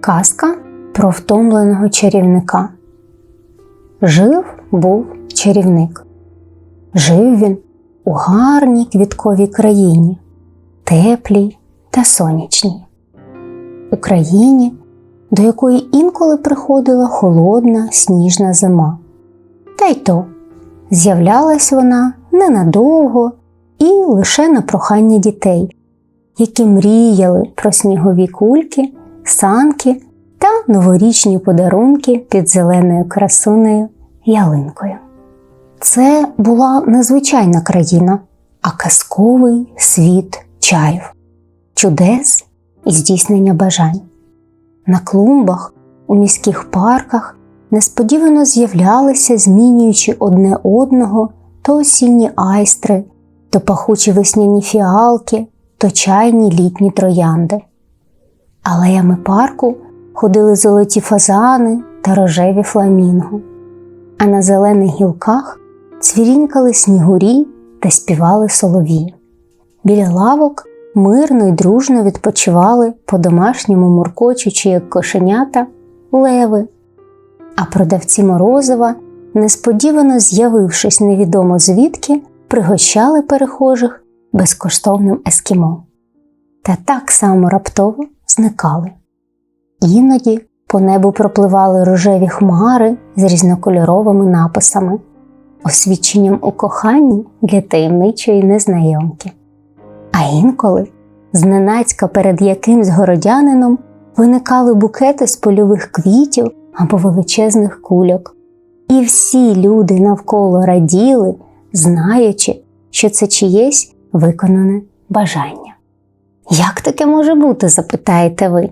Казка про втомленого чарівника. Жив був чарівник. Жив він у гарній квітковій країні, теплій та сонячній. У країні, до якої інколи приходила холодна сніжна зима. Та й то з'являлась вона ненадовго і лише на прохання дітей, які мріяли про снігові кульки, санки та новорічні подарунки під зеленою красунею ялинкою. Це була незвичайна країна, а казковий світ чаїв, чудес і здійснення бажань. На клумбах, у міських парках несподівано з'являлися, змінюючи одне одного то осінні айстри, то пахучі весняні фіалки, то чайні літні троянди. Алеями парку ходили золоті фазани та рожеві фламінго, а на зелених гілках цвірінькали снігурі та співали солові. Біля лавок мирно й дружно відпочивали по-домашньому муркочучи, як кошенята, леви, а продавці морозива, несподівано з'явившись невідомо звідки, пригощали перехожих безкоштовним ескімо. Та так само раптово зникали. Іноді по небу пропливали рожеві хмари з різнокольоровими написами, освідченням у коханні для таємничої незнайомки. А інколи зненацька перед якимсь городянином виникали букети з польових квітів або величезних кульок, і всі люди навколо раділи, знаючи, що це чиєсь виконане бажання. Як таке може бути, запитаєте ви?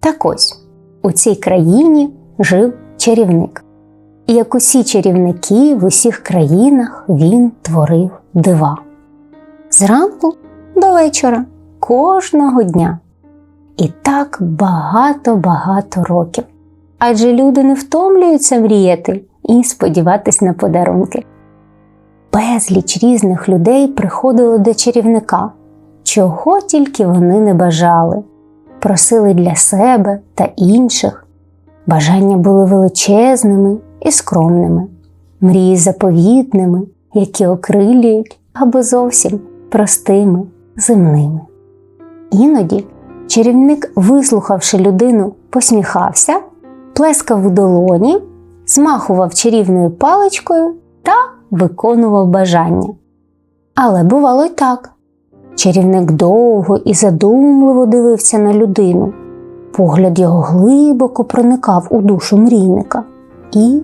Так ось у цій країні жив чарівник. І як усі чарівники в усіх країнах він творив дива. Зранку до вечора, кожного дня. І так багато-багато років. Адже люди не втомлюються мріяти і сподіватись на подарунки. Безліч різних людей приходило до чарівника, чого тільки вони не бажали, просили для себе та інших. Бажання були величезними і скромними, мрії заповітними, які окрилюють або зовсім простими, земними. Іноді чарівник, вислухавши людину, посміхався, плескав у долоні, змахував чарівною паличкою та виконував бажання. Але бувало й так. Чарівник довго і задумливо дивився на людину. Погляд його глибоко проникав у душу мрійника. І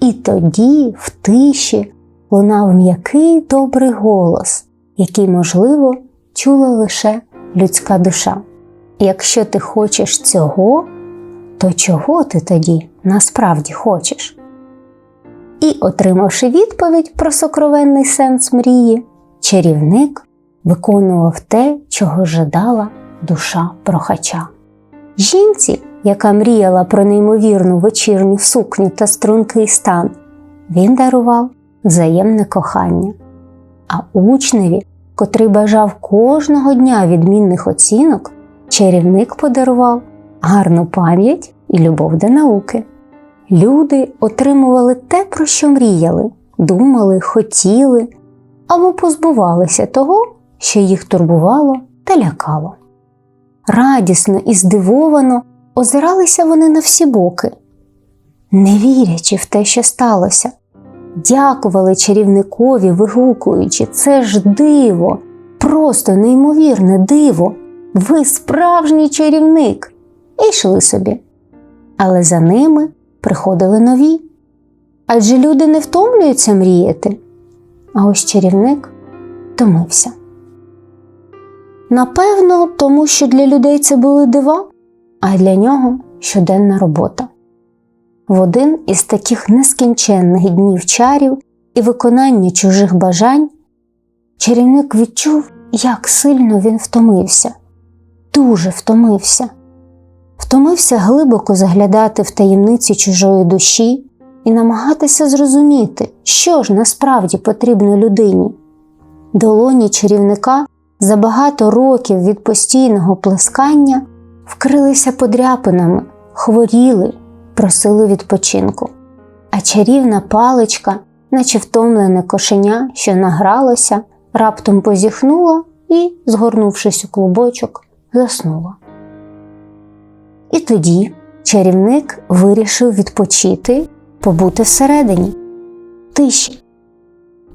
і тоді, в тиші, лунав м'який добрий голос, який, можливо, чула лише людська душа. Якщо ти хочеш цього, то чого ти тоді насправді хочеш? І, отримавши відповідь про сокровенний сенс мрії, чарівник виконував те, чого жадала душа прохача. Жінці, яка мріяла про неймовірну вечірню сукню та стрункий стан, він дарував взаємне кохання, а учневі, котрий бажав кожного дня відмінних оцінок, чарівник подарував гарну пам'ять і любов до науки. Люди отримували те, про що мріяли, думали, хотіли або позбувалися того, що їх турбувало та лякало. Радісно і здивовано озиралися вони на всі боки, не вірячи в те, що сталося, дякували чарівникові, вигукуючи, це ж диво, просто неймовірне диво, ви справжній чарівник, і йшли собі. Але за ними приходили нові. Адже люди не втомлюються мріяти, а ось чарівник втомився. Напевно, тому що для людей це були дива, а для нього щоденна робота. В один із таких нескінченних днів чарів і виконання чужих бажань чарівник відчув, як сильно він втомився, дуже втомився, втомився глибоко заглядати в таємниці чужої душі і намагатися зрозуміти, що ж насправді потрібно людині. Долоні чарівника за багато років від постійного плескання вкрилися подряпинами, хворіли, просили відпочинку. А чарівна паличка, наче втомлене кошеня, що награлося, раптом позіхнула і, згорнувшись у клубочок, заснула. І тоді чарівник вирішив відпочити, побути всередині, тиші.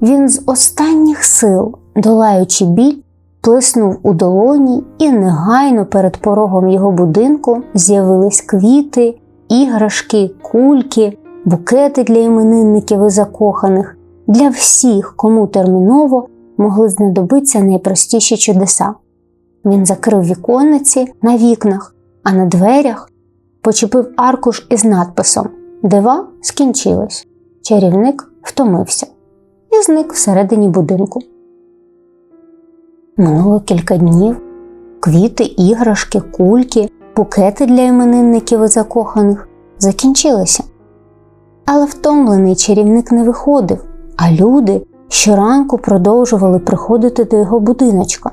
Він з останніх сил, долаючи біль, плеснув у долоні, і негайно перед порогом його будинку з'явились квіти, іграшки, кульки, букети для іменинників і закоханих, для всіх, кому терміново могли знадобитися найпростіші чудеса. Він закрив віконниці на вікнах, а на дверях почепив аркуш із надписом Дива скінчились. Чарівник втомився і зник всередині будинку. Минуло кілька днів, квіти, іграшки, кульки, букети для іменинників і закоханих закінчилися. Але втомлений чарівник не виходив, а люди щоранку продовжували приходити до його будиночка.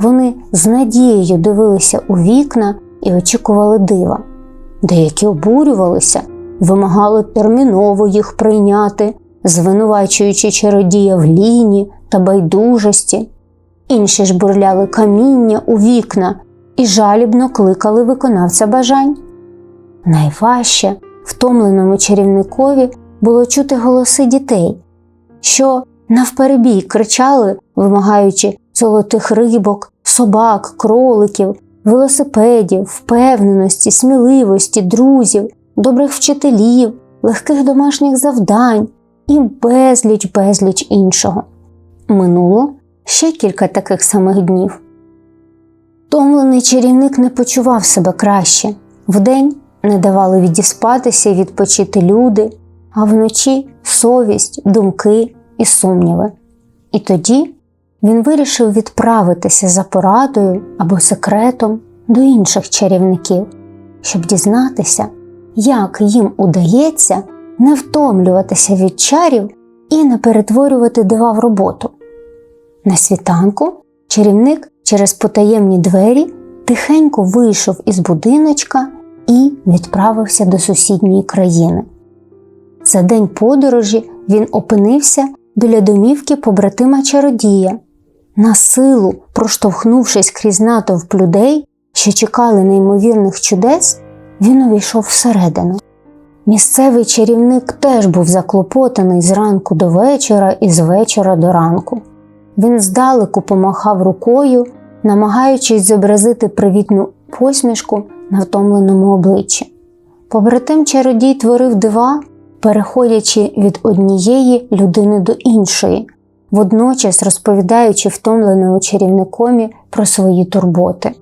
Вони з надією дивилися у вікна і очікували дива. Деякі обурювалися, вимагали терміново їх прийняти, звинувачуючи чародія в ліні та байдужості. Інші ж бурляли каміння у вікна і жалібно кликали виконавця бажань. Найважче втомленому чарівникові було чути голоси дітей, що навперебій кричали, вимагаючи золотих рибок, собак, кроликів, велосипедів, впевненості, сміливості, друзів, добрих вчителів, легких домашніх завдань і безліч безліч іншого. Минуло ще кілька таких самих днів. Томлений чарівник не почував себе краще. Вдень не давали відіспатися і відпочити люди, а вночі совість, думки і сумніви. І тоді він вирішив відправитися за порадою або секретом до інших чарівників, щоб дізнатися, як їм удається не втомлюватися від чарів і не перетворювати дива в роботу. На світанку чарівник через потаємні двері тихенько вийшов із будиночка і відправився до сусідньої країни. За день подорожі він опинився біля домівки побратима чародія. На силу, проштовхнувшись крізь натовп людей, що чекали неймовірних чудес, він увійшов всередину. Місцевий чарівник теж був заклопотаний з ранку до вечора і з вечора до ранку. Він здалеку помахав рукою, намагаючись зобразити привітну посмішку на втомленому обличчі. Побратим чародій творив дива, переходячи від однієї людини до іншої, водночас розповідаючи втомленому чарівникові про свої турботи,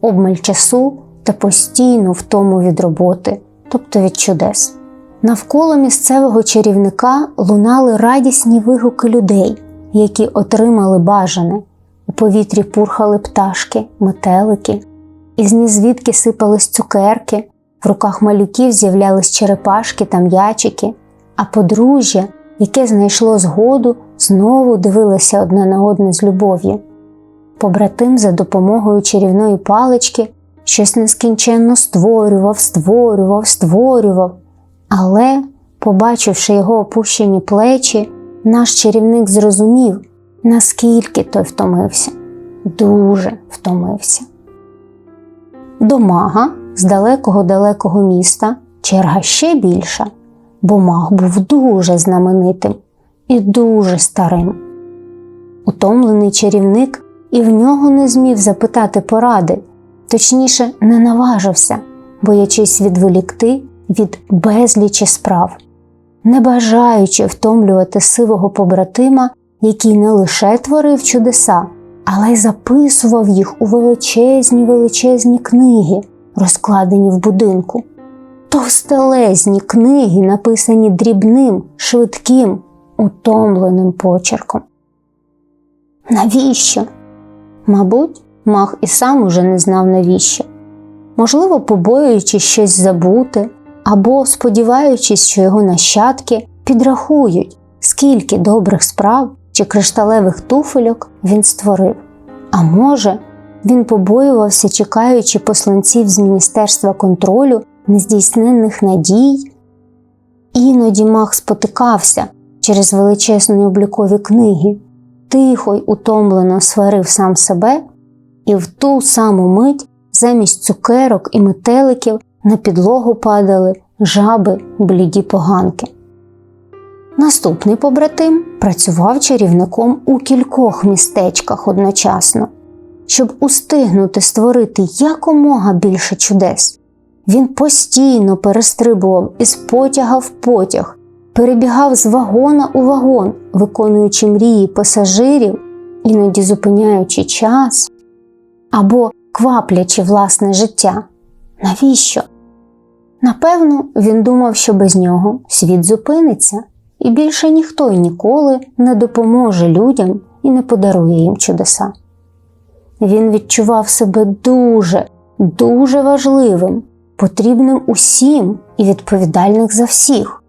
обмаль часу та постійну втому від роботи, тобто від чудес. Навколо місцевого чарівника лунали радісні вигуки людей, які отримали бажане. У повітрі пурхали пташки, метелики, із нізвідки сипались цукерки, в руках малюків з'являлись черепашки та м'ячики, а подружжя, яке знайшло згоду, знову дивилося одне на одне з любов'ю. Побратим за допомогою чарівної палички щось нескінченно створював, створював, створював, але, побачивши його опущені плечі, наш чарівник зрозумів, наскільки той втомився, дуже втомився. До мага з далекого далекого міста черга ще більша, бо маг був дуже знаменитим і дуже старим. Утомлений чарівник і в нього не змів запитати поради, точніше, не наважився, боячись відволікти від безлічі справ, не бажаючи втомлювати сивого побратима, який не лише творив чудеса, але й записував їх у величезні величезні книги, розкладені в будинку. Товстелезні книги, написані дрібним, швидким, утомленим почерком. Навіщо? Мабуть, мах і сам уже не знав навіщо. Можливо, побоюючись щось забути, або сподіваючись, що його нащадки підрахують, скільки добрих справ чи кришталевих туфельок він створив. А може, він побоювався, чекаючи посланців з Міністерства контролю нездійсненних надій. Іноді мах спотикався через величезні облікові книги, тихо й утомлено сварив сам себе, і в ту саму мить замість цукерок і метеликів на підлогу падали жаби, бліді поганки. Наступний побратим працював чарівником у кількох містечках одночасно, щоб устигнути створити якомога більше чудес. Він постійно перестрибував із потяга в потяг, перебігав з вагона у вагон, виконуючи мрії пасажирів, іноді зупиняючи час або кваплячи власне життя. Навіщо? Напевно, він думав, що без нього світ зупиниться, і більше ніхто й ніколи не допоможе людям і не подарує їм чудеса. Він відчував себе дуже, дуже важливим, потрібним усім і відповідальних за всіх.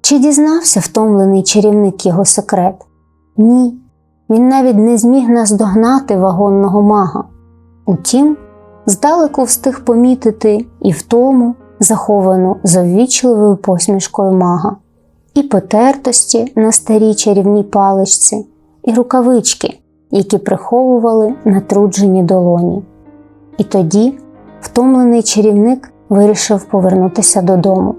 Чи дізнався втомлений чарівник його секрет? Ні. Він навіть не зміг наздогнати вагонного мага. Утім, здалеку встиг помітити і втому, заховану за ввічливою посмішкою мага, і потертості на старій чарівній паличці, і рукавички, які приховували натруджені долоні. І тоді втомлений чарівник вирішив повернутися додому.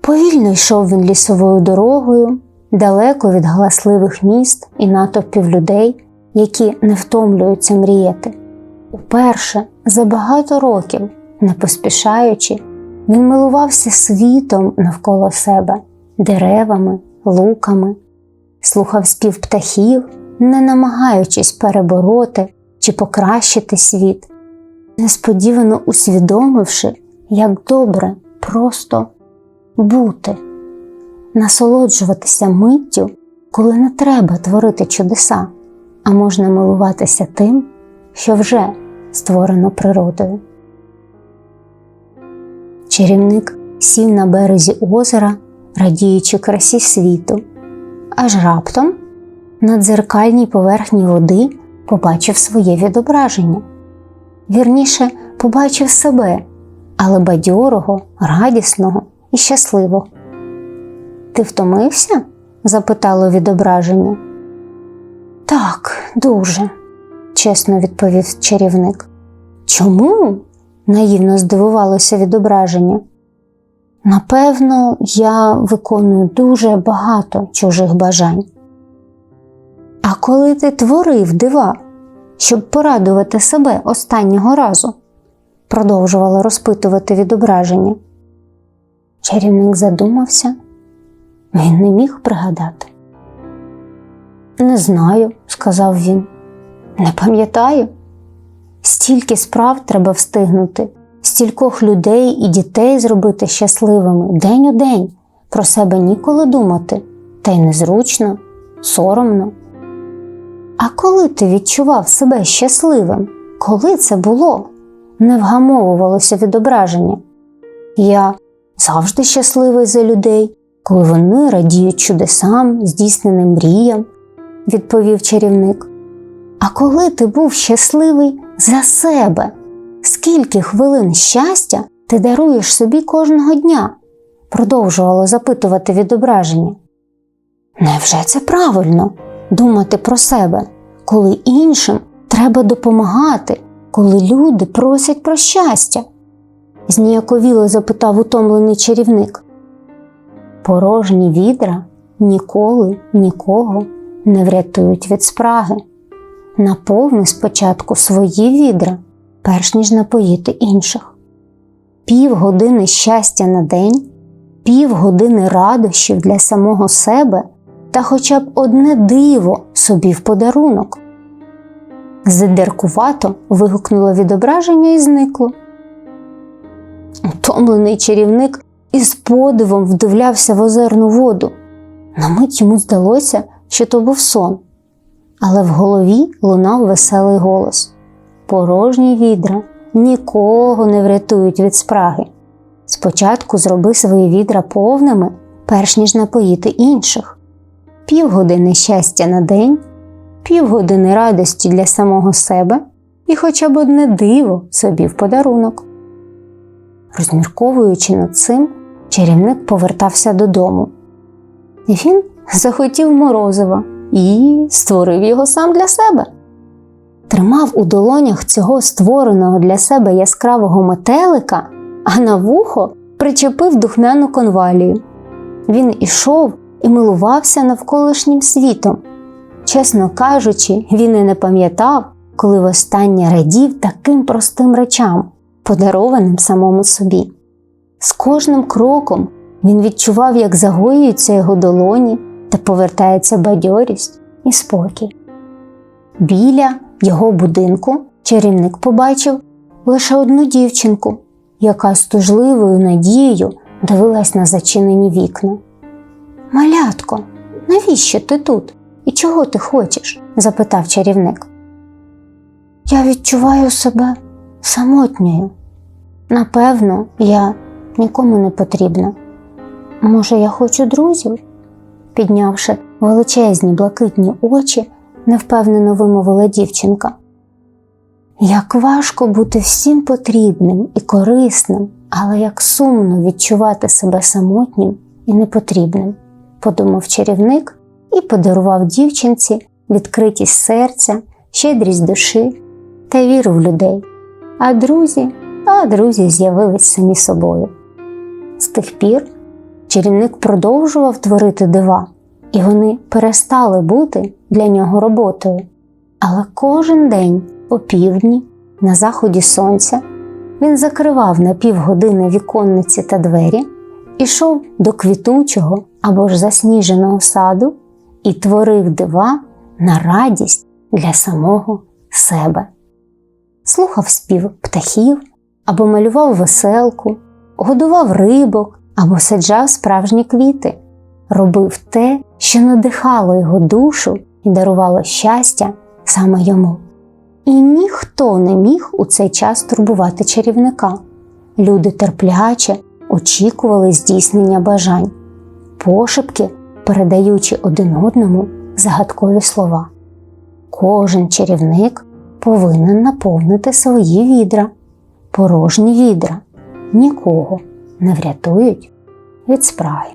Повільно йшов він лісовою дорогою, далеко від галасливих міст і натовпів людей, які не втомлюються мріяти. Уперше за багато років, не поспішаючи, він милувався світом навколо себе, деревами, луками, слухав спів птахів, не намагаючись перебороти чи покращити світ, несподівано усвідомивши, як добре просто бути, насолоджуватися миттю, коли не треба творити чудеса, а можна милуватися тим, що вже створено природою. Чарівник сів на березі озера, радіючи красі світу, аж раптом на дзеркальній поверхні води побачив своє відображення. Вірніше, побачив себе, але бадьорого, радісного і щасливого. Ти втомився? запитало відображення. Так, дуже, чесно відповів чарівник. Чому? Наївно здивувалося відображення. Напевно, я виконую дуже багато чужих бажань. А коли ти творив дива, щоб порадувати себе останнього разу, продовжувала розпитувати відображення. Чарівник задумався, він не міг пригадати. Не знаю, сказав він. Не пам'ятаю. Стільки справ треба встигнути, стількох людей і дітей зробити щасливими день у день, про себе ніколи думати, та й незручно, соромно. А коли ти відчував себе щасливим? Коли це було? Не вгамовувалося відображення. Я завжди щасливий за людей, коли вони радіють чудесам, здійсненим мріям, відповів чарівник. А коли ти був щасливий за себе, скільки хвилин щастя ти даруєш собі кожного дня? продовжувало запитувати відображення. Невже це правильно думати про себе, коли іншим треба допомагати, коли люди просять про щастя? зніяковіло запитав утомлений чарівник. Порожні відра ніколи нікого не врятують від спраги. Наповни спочатку свої відра, перш ніж напоїти інших. Півгодини щастя на день, півгодини радощів для самого себе та хоча б одне диво собі в подарунок. Задеркувато вигукнуло відображення і зникло. Утомлений чарівник із подивом вдивлявся в озерну воду. На мить йому здалося, що то був сон, але в голові лунав веселий голос: Порожні відра нікого не врятують від спраги. Спочатку зроби свої відра повними, перш ніж напоїти інших, півгодини щастя на день, півгодини радості для самого себе і хоча б одне диво собі в подарунок. Розмірковуючи над цим, чарівник повертався додому. І Він захотів морозива і створив його сам для себе. Тримав у долонях цього створеного для себе яскравого метелика, а на вухо причепив духмяну конвалію. Він ішов і милувався навколишнім світом. Чесно кажучи, він і не пам'ятав, коли востаннє радів таким простим речам, подарованим самому собі. З кожним кроком він відчував, як загоюються його долоні та повертається бадьорість і спокій. Біля його будинку чарівник побачив лише одну дівчинку, яка з тужливою надією дивилась на зачинені вікна. Малятко, навіщо ти тут? І чого ти хочеш? запитав чарівник. Я відчуваю себе самотньою. Напевно, я нікому не потрібна. Може, я хочу друзів? Піднявши величезні блакитні очі, невпевнено вимовила дівчинка. Як важко бути всім потрібним і корисним, але як сумно відчувати себе самотнім і непотрібним, подумав чарівник і подарував дівчинці відкритість серця, щедрість душі та віру в людей. А друзі, а друзі з'явились самі собою. З тих пір чарівник продовжував творити дива, і вони перестали бути для нього роботою. Але кожен день о півдні, на заході сонця, він закривав на півгодини віконниці та двері, ішов до квітучого або ж засніженого саду і творив дива на радість для самого себе. Слухав спів птахів або малював веселку, годував рибок або саджав справжні квіти, робив те, що надихало його душу і дарувало щастя саме йому. І ніхто не міг у цей час турбувати чарівника. Люди терпляче очікували здійснення бажань, пошепки передаючи один одному загадкові слова. Кожен чарівник повинен наповнити свої відра, порожні відра нікого не врятують від спраги.